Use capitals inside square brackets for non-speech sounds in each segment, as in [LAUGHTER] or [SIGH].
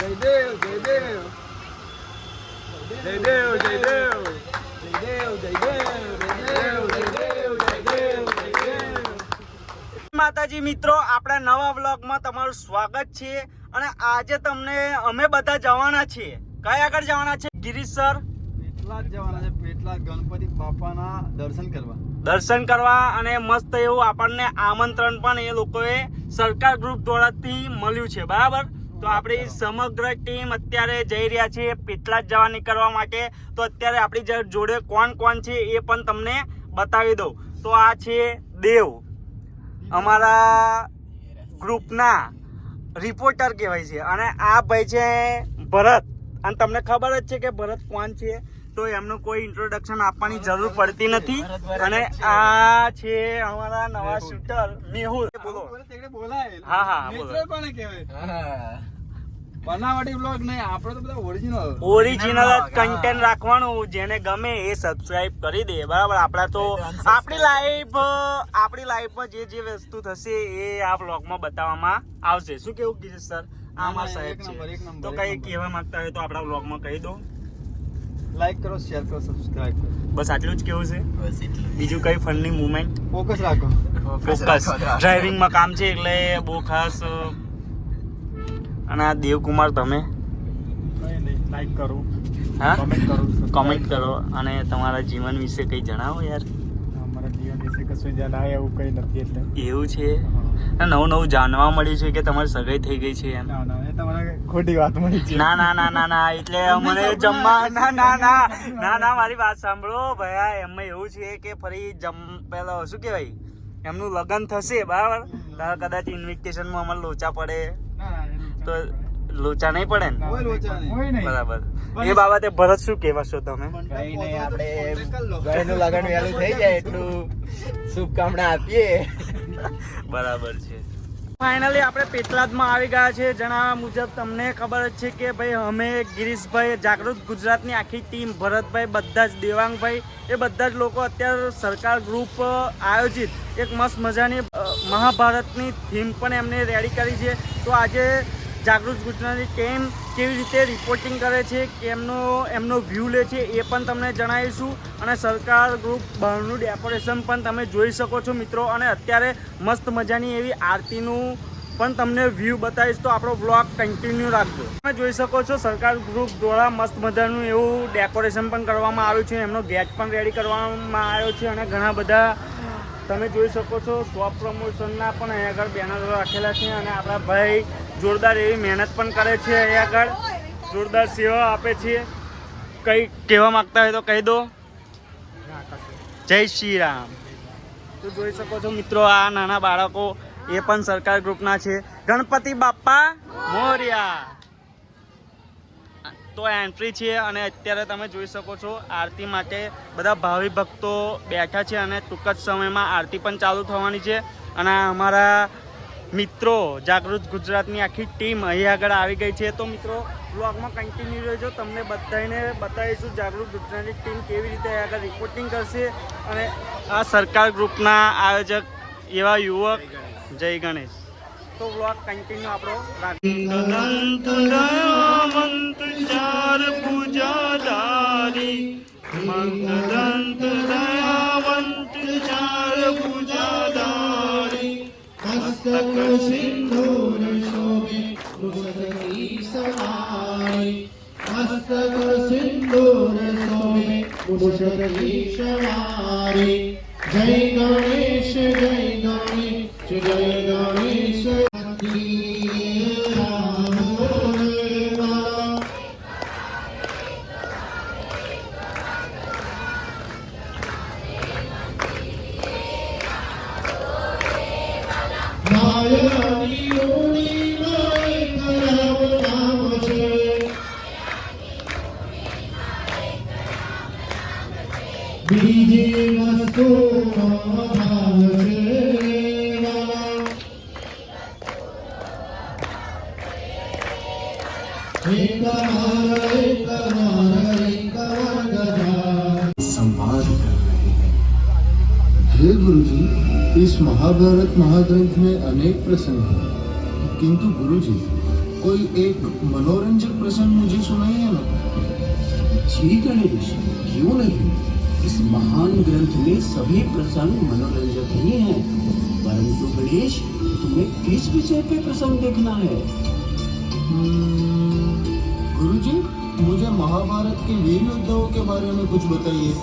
જયદેવ જયદેવ. જયદેવ જયદેવ. જયદેવ જયદેવ જયદેવ જયદેવ જયદેવ. જયદેવ માતાજી મિત્રો આપણા નવા વ્લોગમાં તમારું સ્વાગત છે અને આજે તમને અમે બધા જવાના છીએ કયા આગળ જવાના છે? ગિરીશ સર? પેટલા જવાના છે. પેટલા ગણપતિ બાપાના દર્શન કરવા. દર્શન કરવા અને મસ્ત એવું આપણને આમંત્રણ પણ એ લોકોએ સરકાર ગ્રુપ દ્વારાથી મળ્યું છે. બરાબર? તો આપણી સમગ્ર ટીમ અત્યારે જઈ રહ્યા છીએ પીટલા જવા નીકળવા માટે. તો અત્યારે આપણી જોડે કોણ કોણ છે એ પણ તમને બતાવી દઉં. તો આ છે દેવ. અમારા ગ્રુપના રિપોર્ટર કહેવાય છે. અને આ ભાઈ છે ભરત. અને તમને ખબર જ છે કે ભરત કોણ છે? તો એમનું કોઈ ઇન્ટ્રોડક્શન આપવાની જરૂર પડતી નથી. અને આ છે અમારા નવા શૂટર મેહુલ. બોલો. હા, હા, બોલો. કોને કહેવાય? બનાવટી બ્લોગ નહીં આપણે તો બધા ઓરિજિનલ ઓરિજિનલ કન્ટેન્ટ રાખવાનું જેને ગમે એ સબસ્ક્રાઇબ કરી દે બરાબર? આપણા તો આપણી લાઈફ આપણી લાઈફમાં જે જે વસ્તુ થશે એ આ બ્લોગમાં બતાવવામાં આવશે. શું કેવું કીધું સર? આમાં સાહેબ છે. તો કઈ કહેવા માંગતા હોય તો આપણા બ્લોગમાં કહી દો. લાઈક કરો શેર કરો સબસ્ક્રાઇબ કરો. બસ આટલું જ કેવું છે? બીજું કઈ ફનની મુવમેન્ટ ફોકસ રાખો. ફોકસ ડ્રાઇવિંગમાં કામ છે એટલે બહુ ખાસ અને આ દેવકુમાર તમે? લાઈક કરો. હા? કમેન્ટ કરો કોમેન્ટ કરો. અને તમારા જીવન વિશે કંઈ જણાવો યાર. અમારા જીવન વિશે કશું જણાય એવું કંઈ નથી એટલે. એવું છે? અને નવું નવું જાણવા મળ્યું છે કે તમારી સગાઈ થઈ ગઈ છે એમ? ના ના એ તમારે ખોટી વાત મળી છે ના ના ના ના ના એટલે અમને જમવા ના ના ના ના ના મારી વાત સાંભળો ભયા એમાં એવું છે કે ફરી જમ પેલો શું કહેવાય? એમનું લગ્ન થશે બરાબર? તારે કદાચ ઇન્વિટેશનમાં અમારે લોચા પડે. તો લોચા નહીં પડે ને? લોચા નહીં. કોઈ નહીં. બરાબર. એ બાબતે ભરત શું કહેવા છો તમે? કઈ નહીં આપણે ભાઈનું લગન વહેલું થઈ જાય એટલું [LAUGHS] શુભકામના આપીએ. બરાબર છે. ફાઇનલી આપણે પેટલાદમાં આવી ગયા છે જણાવ્યા મુજબ તમને ખબર જ છે કે ભાઈ, અમે ગિરીશભાઈ, જાગૃત ગુજરાતની આખી ટીમ, ભરતભાઈ, બધા જ, દેવાંગભાઈ, એ બધા જ લોકો અત્યારે સરકાર ગ્રુપ આયોજિત એક મસ્ત મજાની મહાભારતની થીમ પણ એમને રેડી કરી છે. તો આજે જાગૃત ગુજરાતની ટીમ કેવી રીતે રિપોર્ટિંગ કરે છે, કેમનો, એમનો વ્યૂ લે છે એ પણ તમને જણાવીશું. અને સરકાર ગ્રુપ બહારનું ડેકોરેશન પણ તમે જોઈ શકો છો મિત્રો. અને અત્યારે મસ્ત મજાની એવી આરતીનું પણ તમને વ્યૂ બતાવીશ. તો આપણો બ્લોગ કન્ટિન્યુ રાખજો. તમે જોઈ શકો છો સરકાર ગ્રુપ દ્વારા મસ્ત મજાનું એવું ડેકોરેશન પણ કરવામાં આવ્યું છે. એમનો ગેટ પણ રેડી કરવામાં આવ્યો છે અને ઘણા બધા તમે જોઈ શકો છો સ્વ પ્રમોશનના પણ અહીંયા આગળ બેનરો રાખેલા છે અને આપણા ભાઈ જોરદાર એવી મહેનત પણ કરે છે અહીંયા આગળ. જોરદાર સેવા આપે છે. કઈ કહેવા માંગતા હોય તો કહી દો. જય શ્રી રામ. તો જોઈ શકો છો મિત્રો, આ નાના બાળકો એ પણ સરકાર ગ્રુપના છે. ગણપતિ બાપ્પા મોર્યા. તો એન્ટ્રી છે અને અત્યારે તમે જોઈ શકો છો આરતી માટે બધા ભાવિ ભક્તો બેઠા છે અને ટૂંક જ સમયમાં આરતી પણ ચાલુ થવાની છે. અને અમારા મિત્રો, જાગૃત ગુજરાતની આખી ટીમ અહીં આગળ આવી ગઈ છે. તો મિત્રો બ્લોગમાં કન્ટિન્યુ રહેજો. તમને બધાને બતાવીશું જાગૃત ગુજરાતની ટીમ કેવી રીતે આગળ રિપોર્ટિંગ કરશે. અને આ સરકાર ગ્રુપના આયોજક એવા યુવક, જય ગણેશ. તો બ્લોગ કન્ટિન્યુ આપણો રાખીએ ચાર પૂજાદારી મંગદંત દયાવંત ચાર પૂજાદારી હસ્તક સિંદૂર શોભે કુશકી સવારી. હસ્તક સિંદૂર શોભે કુશકી સવારી. જય ગણેશ જય ગણેશ જય ગણેશ. બીજી વસ્તુ ભાવ છે એક માર એક માર એક વર્ગ સંભાળ કર રહે હે ગુરુજી इस महाभारत महाग्रंथ में अनेक प्रसंग हैं। किंतु गुरु जी कोई एक मनोरंजक प्रसंग मुझे सुनाइए ना। जी गणेश क्यों नहीं? इस महान ग्रंथ में सभी प्रसंग मनोरंजक ही हैं। परंतु गणेश तुम्हें किस विषय पे प्रसंग देखना है? हम्म, गुरुजी मुझे महाभारत के वीर योद्धाओं के बारे में कुछ बताइए।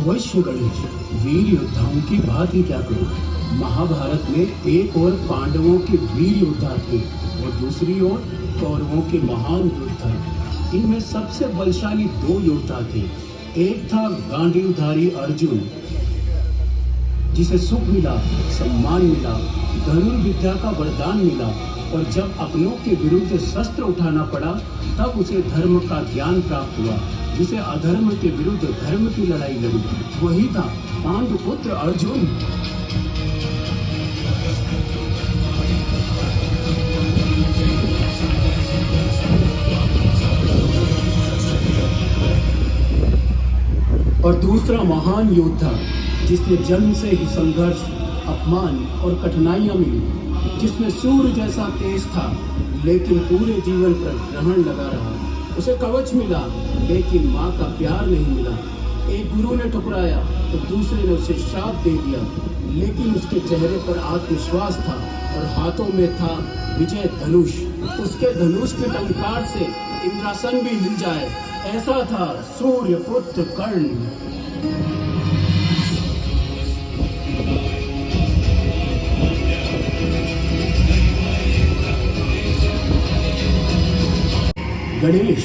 अवश्य गणेश वीर योद्धाओं की बात ही क्या करूँ? महाभारत में एक और पांडवों के वीर योद्धा थे और दूसरी ओर कौरवों के महान योद्धा। इनमें सबसे बलशाली दो योद्धा थे। एक था गांडीवधारी अर्जुन, जिसे सुख मिला, सम्मान मिला, धनुर्विद्या का वरदान मिला और जब अपनों के विरुद्ध शस्त्र उठाना पड़ा, तब उसे धर्म का ज्ञान प्राप्त हुआ, जिसे अधर्म के विरुद्ध धर्म की लड़ाई लड़ी। वही था पांडुपुत्र अर्जुन। और दूसरा महान योद्धा, जिसने जन्म से ही संघर्ष, अपमान और कठिनाइयाँ मिली। जिसमें सूर्य जैसा तेज था, लेकिन पूरे जीवन पर ग्रहण लगा रहा। उसे कवच मिला, लेकिन माँ का प्यार नहीं मिला। एक गुरु ने ठुकराया तो दूसरे ने उसे श्राप दे दिया। लेकिन उसके चेहरे पर आत्मविश्वास था और हाथों में था विजय धनुष। उसके धनुष के टंकार से इंद्रासन भी हिल जाए। ऐसा था सूर्य पुत्र कर्ण। गणेश,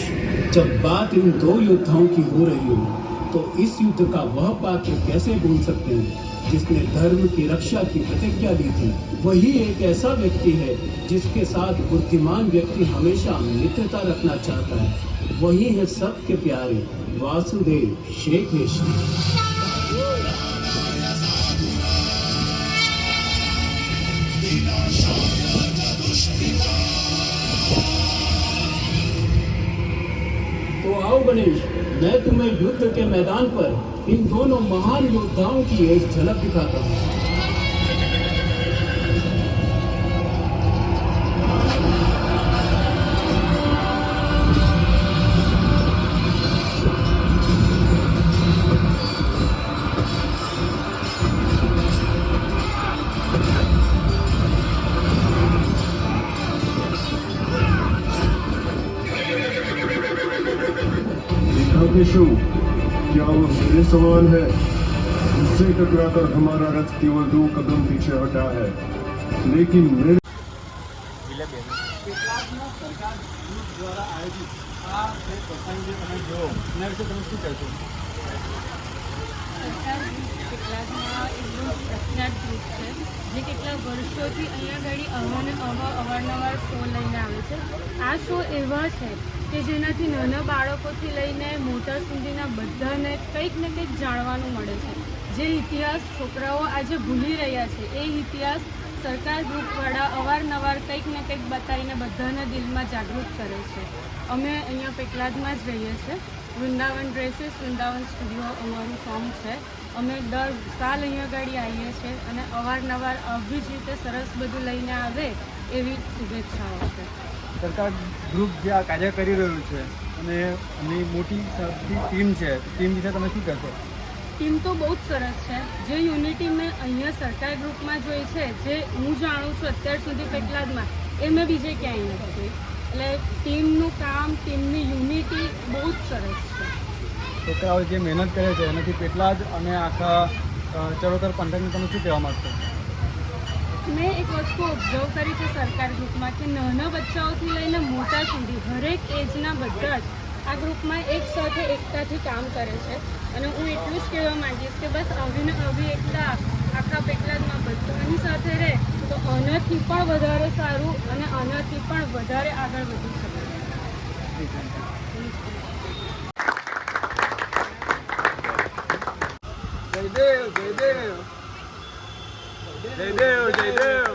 जब बात इन दो योद्धाओं की हो रही हो तो इस युद्ध का वह पात्र कैसे भूल सकते हैं? जिसने धर्म की रक्षा की प्रतिज्ञा दी थी, वही एक ऐसा व्यक्ति है, जिसके साथ बुद्धिमान व्यक्ति हमेशा मित्रता रखना चाहता है। वही है सबके प्यारे वासुदेव श्री कृष्ण तो आओ गणेश मैं तुम्हें युद्ध के मैदान पर इन दोनों महान योद्धाओं की एक झलक दिखाता हूँ देखा केशव क्या वो मेरे सवाल है उससे टकराकर हमारा रथ केवल दो कदम पीछे हटा है लेकिन मेरे કેટલાકનો સરકાર ગ્રુપ દ્વારા આયોજિત આ જે પ્રસંગ જે તમે જોયો એના વિશે તમે શું કહેશો સરકાર ગ્રુપ કેટલાકમાં પ્રખ્યાત ગ્રુપ છે, જે કેટલા વર્ષોથી અહીંયા આગળ અવા અવારનવાર શો લઈને આવે છે. આ શો એવા છે કે જેનાથી નાના બાળકોથી લઈને મોટા સુધીના બધાને કંઈક ને કંઈક જાણવાનું મળે છે. જે ઇતિહાસ છોકરાઓ આજે ભૂલી રહ્યા છે, એ ઇતિહાસ સરકાર ગ્રુપવાળા અવારનવાર કંઈક ને કંઈક બતાવીને બધાના દિલમાં જાગૃત કરે છે. અમે અહીંયા પેટલાદમાં જ રહીએ છીએ. વૃંદાવન ડ્રેસીસ વૃંદાવન સ્ટુડિયો અમારું ફોર્મ છે. અમે દર સાલ અહીંયા ગાડી આવીએ છીએ અને અવારનવાર આવી જ રીતે સરસ બધું લઈને આવે એવી શુભેચ્છાઓ છે. સરકાર ગ્રુપ જે આ કાર્ય કરી રહ્યું છે અને એની મોટી ટીમ છે ટીમ વિશે તમે શું કહેશો? ટીમ તો બહુ જ સરસ છે. જે યુનિટી મેં અહીંયા સરકાર ગ્રુપમાં જોઈ છે જે હું જાણું છું અત્યાર સુધી પેટલાદમાં એ મેં બીજે ક્યાંય નથી. જોઈ એટલે ટીમનું કામ ટીમની યુનિટી બહુ જ સરસ છે. છોકરાઓ જે મહેનત કરે છે એનાથી કેટલા જ અને આખા ચરોતર પંથકને તમે શું કહેવા માગશો? મેં એક વસ્તુ ઓબ્ઝર્વ કરી છે સરકાર ગ્રુપમાં કે નાના બચ્ચાઓથી લઈને મોટા સુધી હરેક એજના બધા જ આ ગ્રુપમાં એક સાથે એકતાથી કામ કરે છે. અને હું એટલું જ કહેવા માંગીશ કે બસ આવીને આવી એકતા. આખા પેટલાદમાં બધાની સાથે રહે, તો આનાથી પણ વધારે સારું અને આનાથી પણ વધારે આગળ વધી શકે. જયદેવ જયદેવ જયદેવ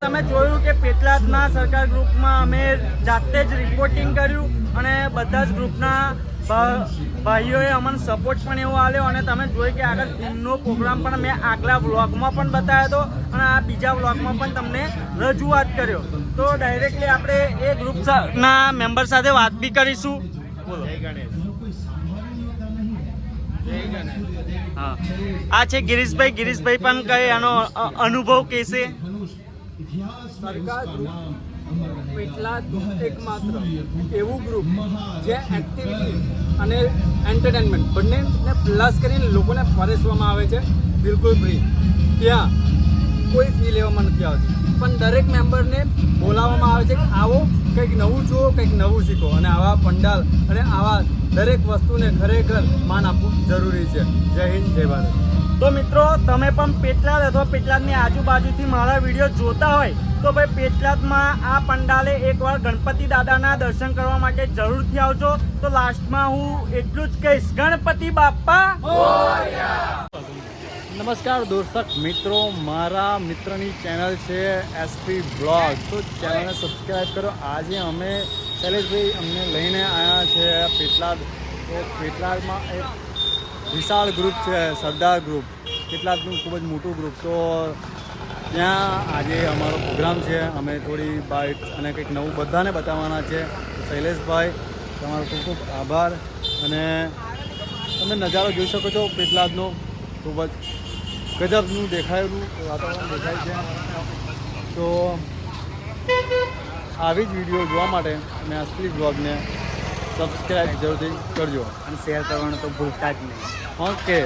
તમે જોયું કે પેટલાદના સરકાર ગ્રુપમાં અમે જાતે જ રિપોર્ટિંગ કર્યું અને બધા જ ગ્રુપના ભાઈઓએ અમને સપોર્ટ પણ એવો આલ્યો અને તમે જોઈ કે આગળ થીમનો પ્રોગ્રામ પણ મેં આગલા વ્લોગમાં પણ બતાવ્યો હતો અને આ બીજા વ્લોગમાં પણ તમને રજૂઆત કર્યો. તો ડાયરેક્ટલી આપણે એ ગ્રુપ ના મેમ્બર સાથે વાત બી કરીશું. બોલો. હા. આ છે ગિરીશભાઈ. ગિરીશભાઈ પણ કઈ આનો અનુભવ કહેશે? સરકાર પેટલાદ એકમાત્ર એવું ગ્રુપ જે એક્ટિવિટી અને એન્ટરટેનમેન્ટ બંનેને પ્લસ કરીને લોકોને પરેશવામાં આવે છે, બિલકુલ ફ્રી ત્યાં કોઈ ફી લેવામાં નથી આવતી. પણ દરેક મેમ્બરને બોલાવવામાં આવે છે કે આવો, કંઈક નવું જુઓ, કંઈક નવું શીખો. અને આવા પંડાલ અને આવા દરેક વસ્તુને ખરેખર માન આપવું જરૂરી છે. જય હિન્દ, જય ભારત. તો મિત્રો, તમે પણ પેટલાદ અથવા પેટલાદની આજુબાજુથી મારા વીડિયો જોતા હોય તો ભાઈ પેટલાદમાં આ પંડાલે એકવાર ગણપતિ દાદાના દર્શન કરવા માટે જરૂરથી આવજો. તો લાસ્ટમાં હું એટલું જ કહીશ, ગણપતિ બાપ્પા! નમસ્કાર દર્શક મિત્રો, મારા મિત્રની ચેનલ છે એસપી બ્લોગ તો ચેનલને સબસ્ક્રાઈબ કરો. આજે અમે શૈલેષભાઈ અમને લઈને આવ્યા છે પેટલાદ. તો પેટલાદમાં એક વિશાળ ગ્રુપ છે, સરદાર ગ્રુપ પેટલાદનું ખૂબ જ મોટું ગ્રુપ તો ત્યાં આજે અમારો પ્રોગ્રામ છે. અમે થોડી બાઇક અને કંઈક નવું બધાને બતાવવાના છે. શૈલેષભાઈ તમારો ખૂબ ખૂબ આભાર. અને તમે નજારો જોઈ શકો છો. પેટલાદનો ખૂબ જ ગજબનું દેખાયેલું વાતાવરણ દેખાય છે. તો આવી જ વીડિયો જોવા માટે અમે અસલી બ્લોગને સબસ્ક્રાઈબ જરૂરથી કરજો. અને શેર કરવાનું તો ભૂલતા જ નહીં. ઓકે.